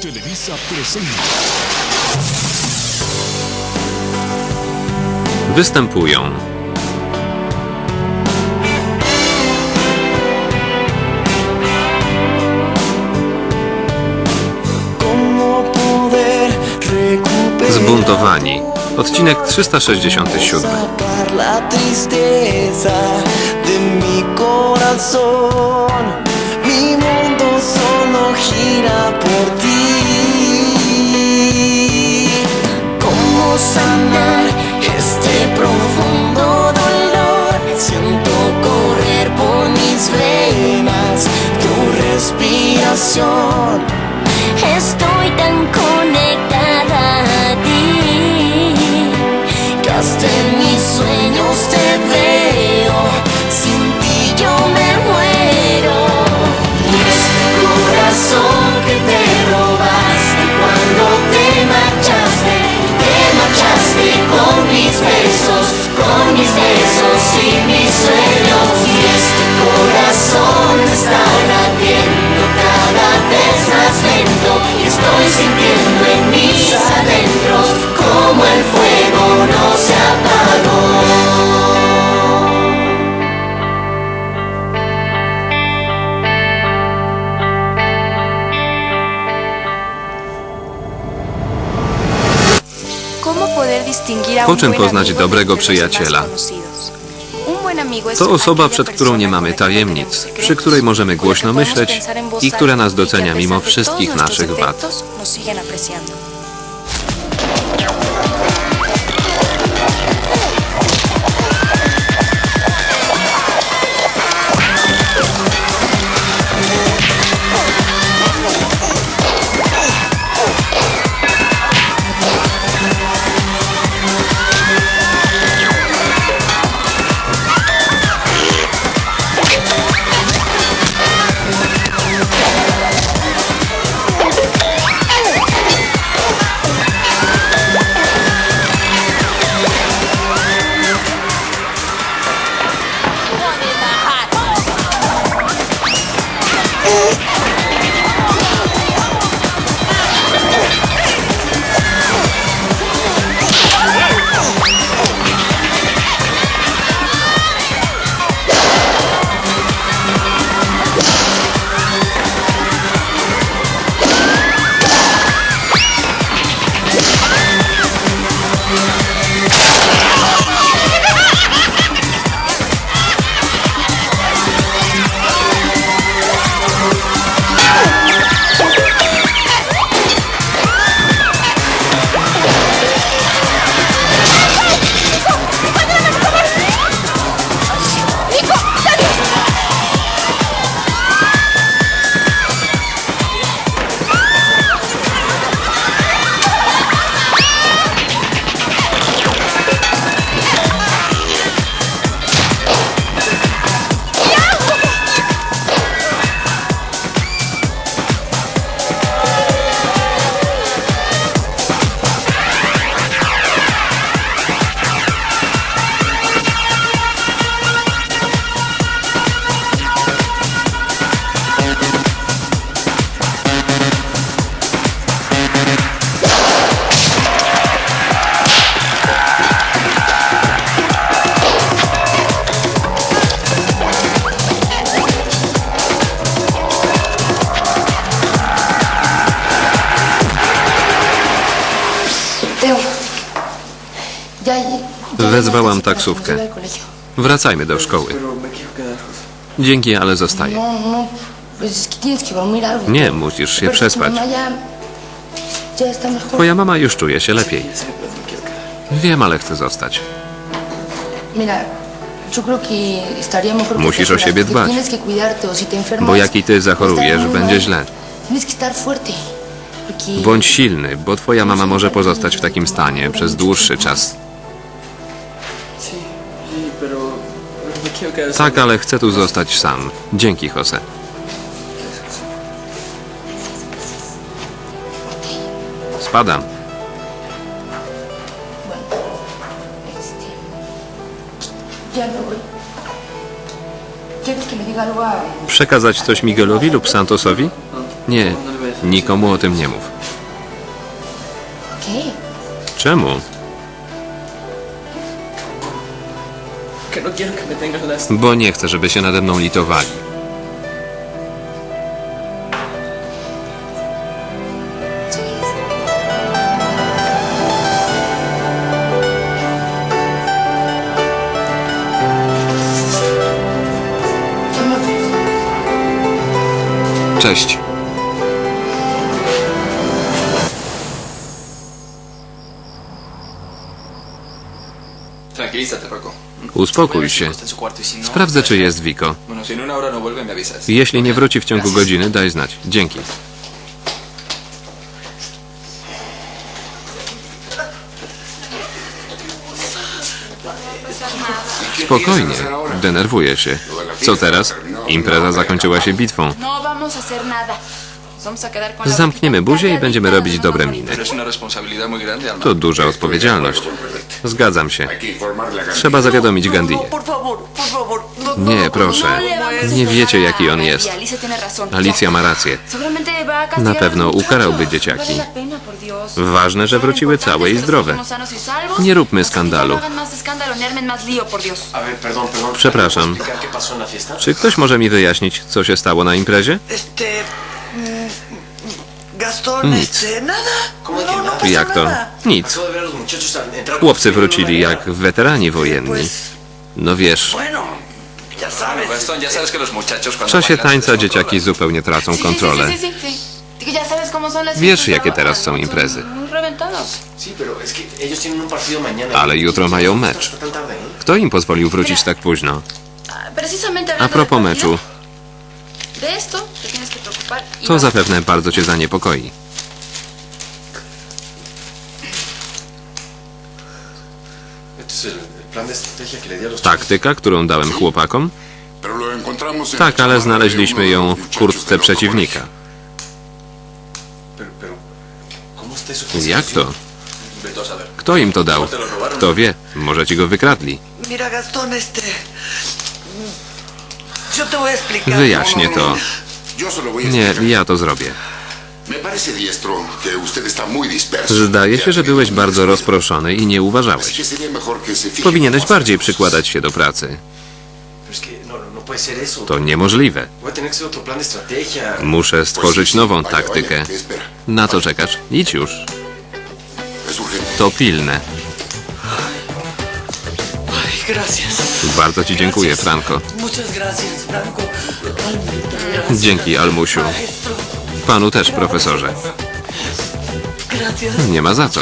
Televisa presenta. Występują ¿Cómo poder recuperar Zbuntowani. Odcinek 367. sacar la tristeza de mi corazón? Mi mundo solo gira por ti. Sanar este profundo dolor? Siento correr por mis venas tu respiración. Po czym poznać dobrego przyjaciela? To osoba, przed którą nie mamy tajemnic, przy której możemy głośno myśleć i która nas docenia mimo wszystkich naszych wad. Wezwałam taksówkę. Wracajmy do szkoły. Dzięki, ale zostaję. Nie, musisz się przespać. Twoja mama już czuje się lepiej. Wiem, ale chcę zostać. Musisz o siebie dbać. Bo jak i ty zachorujesz, będzie źle. Bądź silny, bo twoja mama może pozostać w takim stanie przez dłuższy czas. Tak, ale chcę tu zostać sam. Dzięki, Jose. Spadam. Przekazać coś Miguelowi lub Santosowi? Nie, Nikomu o tym nie mów. Czemu? Bo nie chcę, żeby się nade mną litowali. Cześć. Uspokój się. Y no- Sprawdzę, czy jest Wiko. No. Jeśli nie wróci w ciągu godziny, daj znać. Dzięki. Spokojnie, denerwuję się. Co teraz? Impreza zakończyła się bitwą. No Zamkniemy buzię i będziemy robić dobre miny. To duża odpowiedzialność. Zgadzam się. Trzeba zawiadomić. No, no, Nie, No proszę. vamos a Nie wiecie, jaki on jest. Gandhi. Alicja ma rację. Na pewno ukarałby dzieciaki. Ważne, że wróciły całe i zdrowe. y. Nie róbmy skandalu. Przepraszam. Czy ktoś może mi wyjaśnić, co się stało na imprezie? Mm, Gastón, Nic. este. Nada. ¿Cómo que No, no pasa Jak to? nada. Nic. Chłopcy wrócili jak weterani wojenni. No wiesz, bueno, ya sabes. W czasie tańca dzieciaki zupełnie tracą sí, kontrolę. Sí, sí, sí, sí. Que ya sabes cómo son las Wiesz, fiestas jakie ahora, teraz są ¿no? imprezy. Son Muy reventados. Sí, pero es que ellos tienen un partido mañana. Ale jutro mają mecz. ¿eh? Kto im pozwolił wrócić tak późno? Ah, Precisamente A hablando propos partido, meczu, to zapewne bardzo cię zaniepokoi. Taktyka, którą dałem chłopakom? Tak, ale znaleźliśmy ją w kurtce przeciwnika. Jak to? Kto im to dał? Kto wie? Może ci go wykradli. Wyjaśnię to. Nie, ja to zrobię. Zdaje się, że byłeś bardzo rozproszony i nie uważałeś. Powinieneś bardziej przykładać się do pracy. No, no, no. To niemożliwe. Muszę stworzyć nową taktykę. Na co czekasz? Idź już. To pilne. Bardzo ci dziękuję, Franco. Dzięki, Almusiu. Panu też, profesorze. Nie ma za co.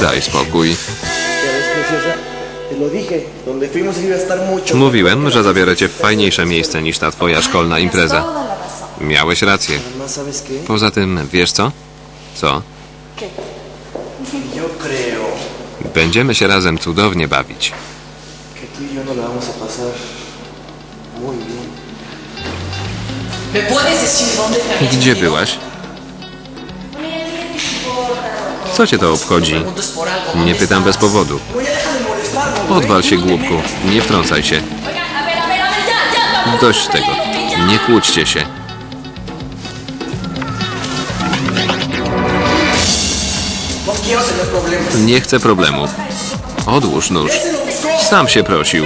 Daj spokój. Mówiłem, że zabiorę cię w fajniejsze miejsce niż ta twoja szkolna impreza. Miałeś rację. Poza tym, wiesz co? Co? Będziemy się razem cudownie bawić. y no la vamos a pasar muy bien. ¿me puedes decir dónde te habías Gdzie byłaś? Co cię to obchodzi? Nie pytam bez powodu. Odwal się, głupku. Nie wtrącaj się. Dość tego. Nie kłóćcie się. Nie chcę problemu. Odłóż nóż. Sam się prosił.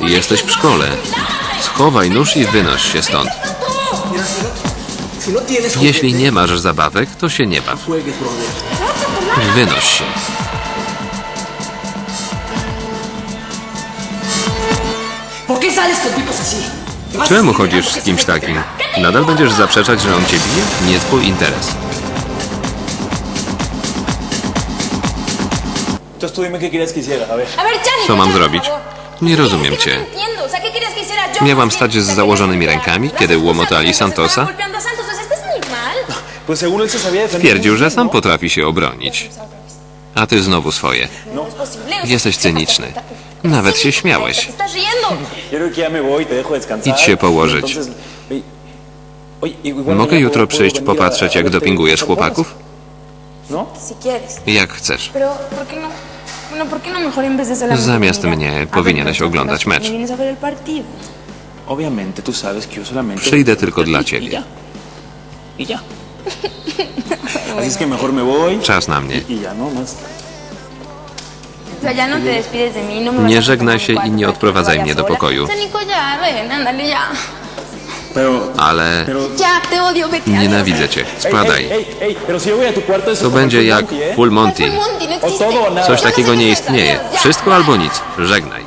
Jesteś w szkole. Schowaj nóż i wynoś się stąd. Jeśli nie masz zabawek, to się nie baw. Wynoś się. ¿Por qué sales con tipos así? ¿Te vas a Czemu chodzisz z kimś takim? ¿Qué te Nadal będziesz zaprzeczać, że on cię bije? Nie twój interes. Qué quieres que hiciera, a ver. A ver, Johnny, Co mam por zrobić? favor. Nie rozumiem cię. no. Miałam stać z założonymi rękami, golpear. kiedy łomotali Santosa? Pues según él se sabía defender. Twierdził, że sam bien, potrafi się obronić. A ty znowu swoje. No Jesteś cyniczny. Nawet się śmiałeś. Te estás riendo. ¿no? Yo creo que ya me voy y te dejo descansar. Idź się położyć. Entonces, oye, oye, igual Mogę mañana jutro puedo- puedo przyjść venir a- popatrzeć, a jak verte dopingujesz con chłopaków? ¿No? Si quieres. Jak chcesz. Pero, ¿por qué no? Bueno, ¿por qué no mejor en vez de solamente Zamiast mnie powinieneś oglądać partidos, mecz. me vienes a ver el partido? obviamente tú sabes que yo solamente... Przyjdę tylko dla Y ciebie. ya. Y ya. Así es que mejor me voy. Czas na mnie. Y ya, no más. O sea, ya no te despides de mí, no me Nie vas a żegnaj się i nie odprowadzaj mnie do sola. pokoju. O sea, Nico, ya, ven, ándale, ya. Ale nienawidzę cię. Spadaj. To będzie jak ¿eh? Full Monty. No. Coś takiego nie istnieje. Wszystko albo nic. Żegnaj.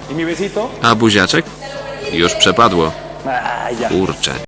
A buziaczek? Już przepadło. Kurczę.